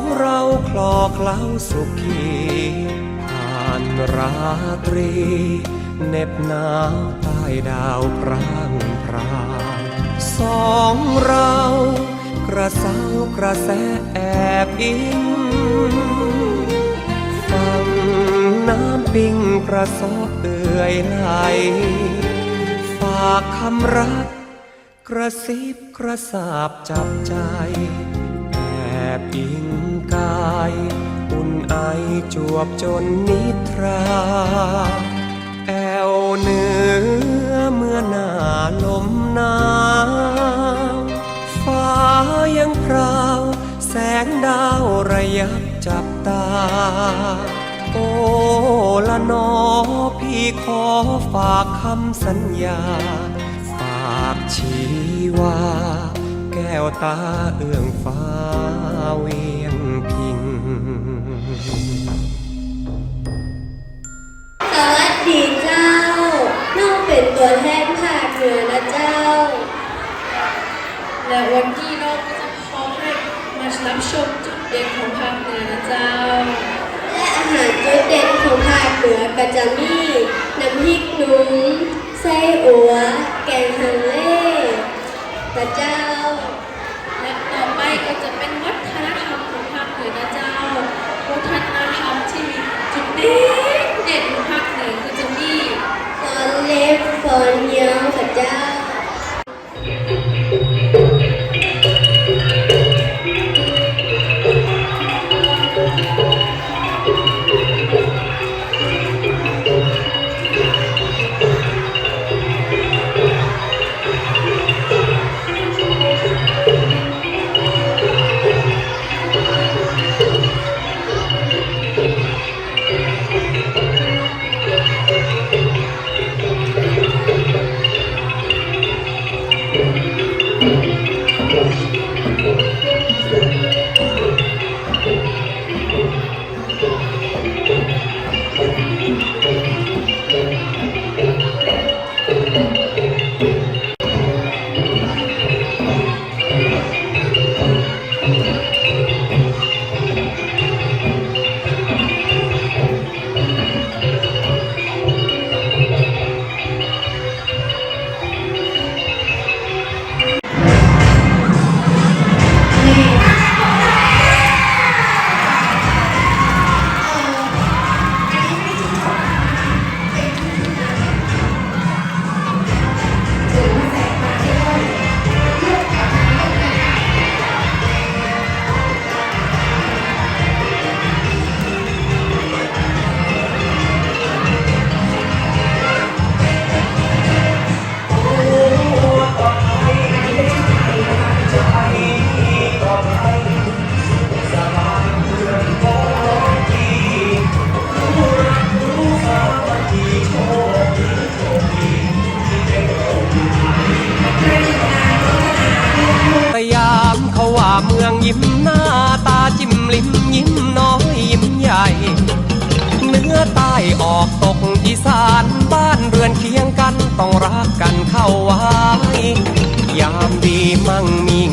สองเราคลอเคล้าสุขีผ่านราตรีเน็บหนาวใต้ดาวพร่างพรายสองเรากระเซากระแสแอบอิงฟังน้ำปิงกระสอบเอื่อยไหลฝากคำรักกระซิบกระสาบจับใจแอบอิงาย อุ่นไอจวบจนนิทรา แอวเนื้อเมื่อหน้าลมหนาวฟ้ายังพราว แสงดาวระยับจับตา โอ้ละนอพี่ขอฝากคำสัญญา ฝากชีวาแก้วตาเอื้องฟ้าวี ดีเจ้า น้องเป็นตัวแทนภาคเหนือนะเจ้า และวันนี้เราก็จะขอมให้มารับชมจุดเด่นของภาคเหนือนะเจ้า และอาหารจุดเด่นของภาคเหนือก็จะมีน้ำพริกหนุ่มไส้อัว แกงฮังเลกระเจ้า และต่อไปก็จะเป็นวัฒ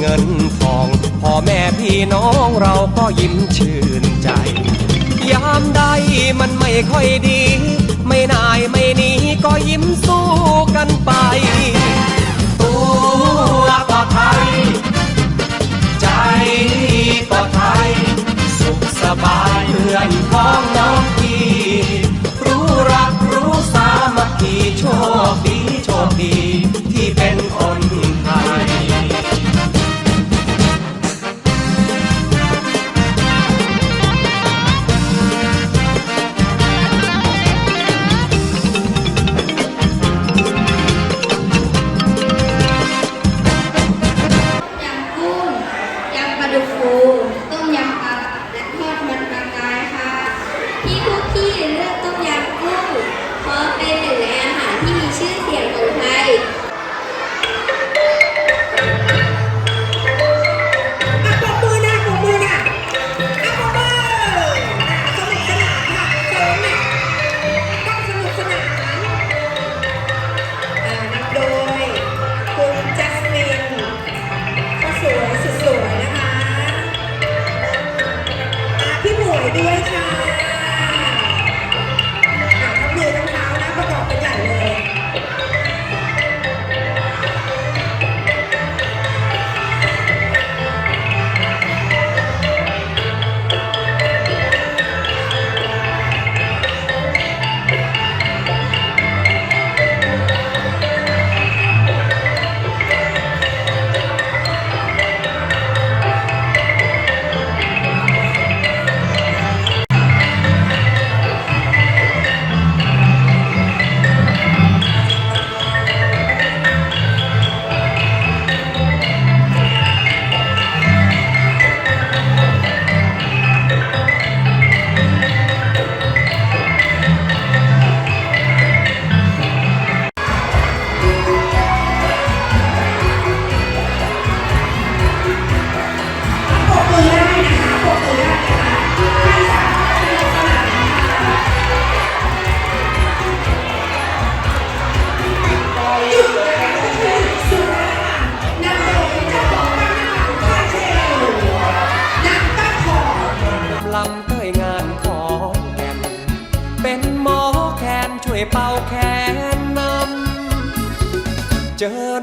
งินทองพ่อแม่พี่น้องเราก็ยิ้มชื่นใจ ยามใดมันไม่ค่อยดี ไม่นายไม่นีก็ยิ้มสู้กันไป ตัวก็ไทย ใจก็ไทย สุขสบายเพื่อนพ้องน้อง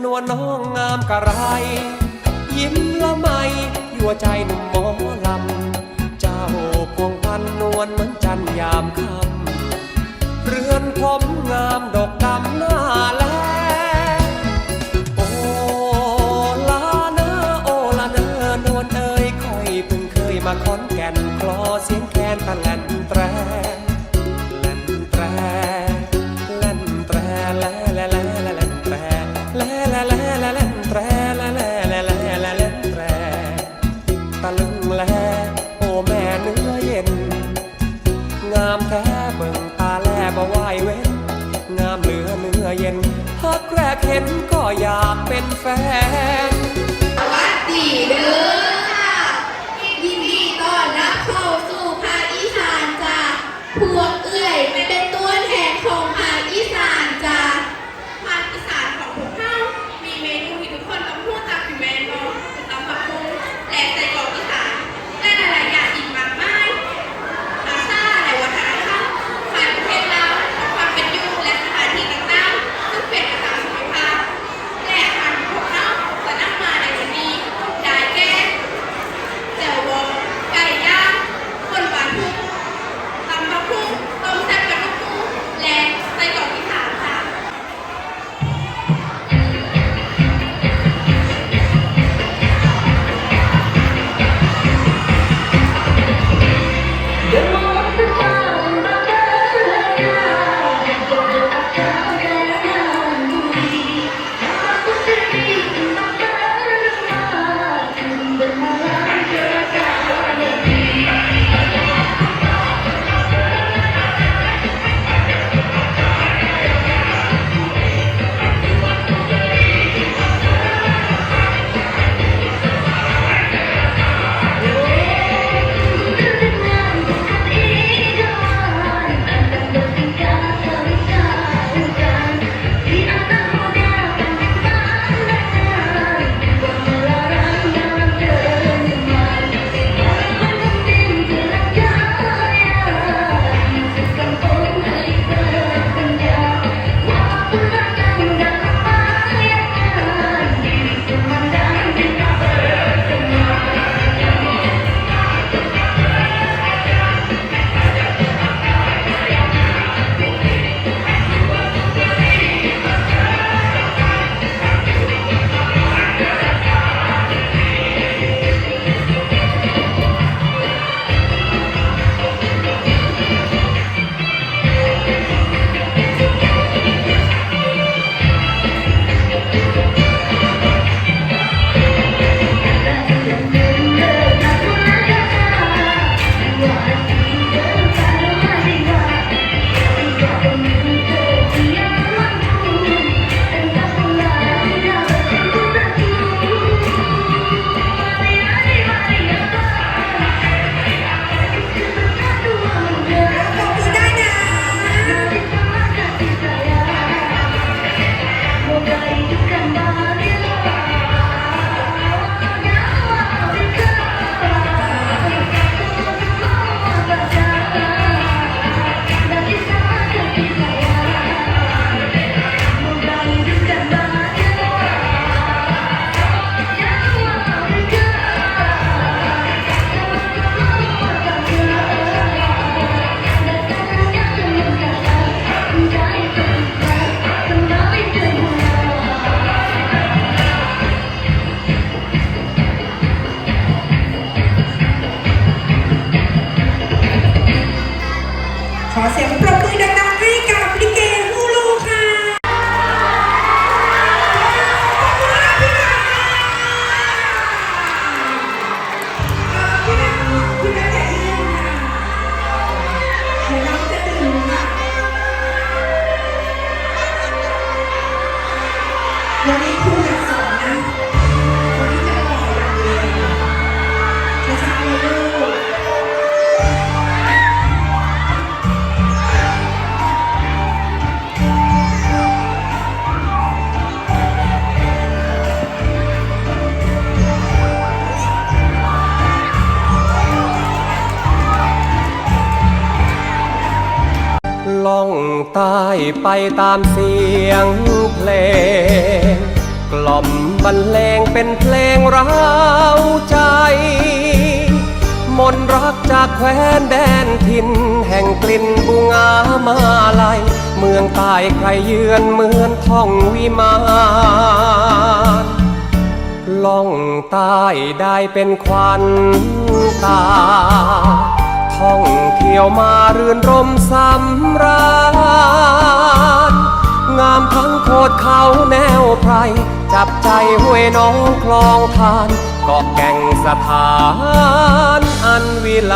นวลน้องงามกระไร ยิ้มละไมยั่วใจหนุ่มหมอลำ เจ้าพวงพันนวลเหมือนจันยามคำเรือนผมงามดอกดำหน้าแลโอลาเนอลาเนอนวลเอ่ยคอยพิ่งเคยมาคอนแก่นคลอเสียงแคนตะแลนตร hand. ตายไปตามเสียงเพลง กล่อมบรรเลงเป็นเพลงร้าวใจ มนรักจากแคว้นแดนทิน แห่งกลิ่นบุงามาลายเมืองตายใครเยือนเหมือนท่องวิมานล่องใต้ได้เป็นควันตา ท่องเที่ยวมาเรือนรมสำราญงามทั้งโคดเขาแนวไพรจับใจห้วยน้องคลองทานเกาะแก่งสถานอันวิไล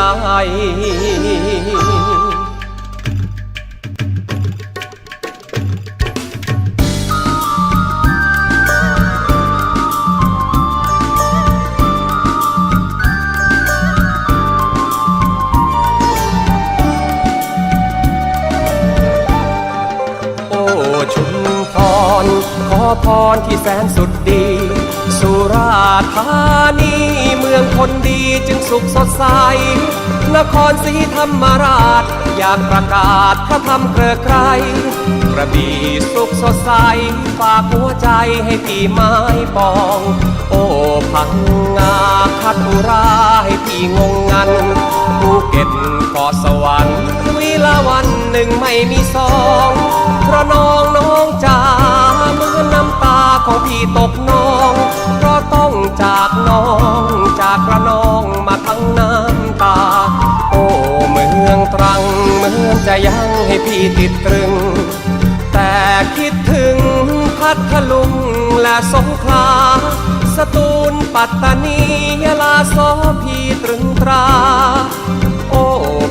พรที่แสนสุดดี สุราธานีเมืองคนดีจึงสุขสดใส นครศรีธรรมราช อยากประกาศพระธรรมเกลือไกรกระบี่สุขสดใส ฝากหัวใจให้พี่ไม้ปอง โอ้พังงาคัตุราให้พี่งงงันภูเก็ตเกาะสวรรค์วิลาวันหนึ่งไม่มีสอง เพราะน้องน้องจ๋า ติดตรึง แต่คิดถึงพัทลุงและสงขลา สตูลปัตตานียะลาโสพีตรึงตรา โอ้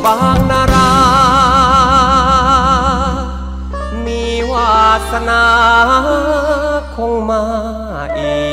บางนารา มีวาสนาคงมาอีก